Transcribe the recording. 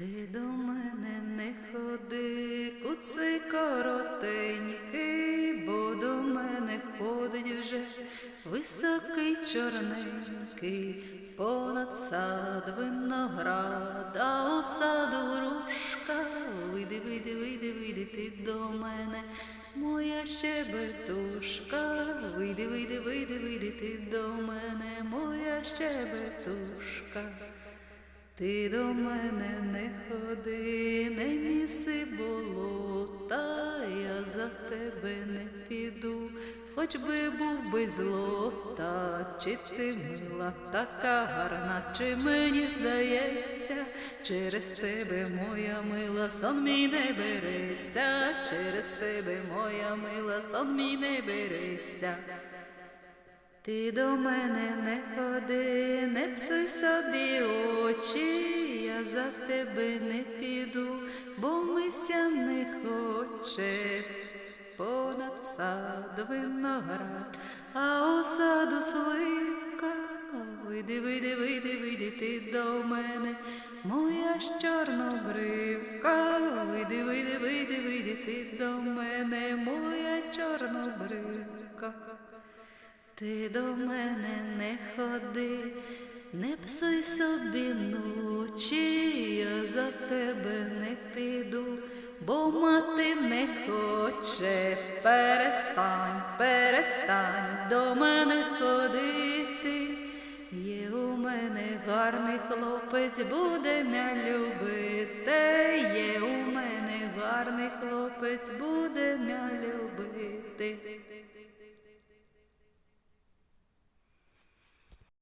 Ти до мене не ходи, куци коротенький, бо до мене ходить вже високий чорненький, понад сад виноград, а у саду грушка. Вийди, вийди, вийди, вийди ти до мене, моя щебетушка. Вийди, вийди, вийди, вийди ти до мене, моя щебетушка. Ти до мене не ходи, не міси болота, я за тебе не піду, хоч би був би злота, чи ти мила така гарна, чи мені здається, через тебе моя мила сон мій не береться, через тебе моя мила сон мій не береться. Ти до мене не ходи, не псуй собі за тебе не піду, бо мися не хоче понад сад виноград, а у саду сливка. Вийди, вийди, вийди, вийди ти до мене, моя ж чорнобривка. Вийди, вийди, вийди, вийди ти до мене, моя чорнобривка. Ти до мене не ходи, не псуй собі ночі, я за тебе не піду, бо мати не хоче, перестань, перестань до мене ходити. Є у мене гарний хлопець, буде мя любити, є у мене гарний хлопець.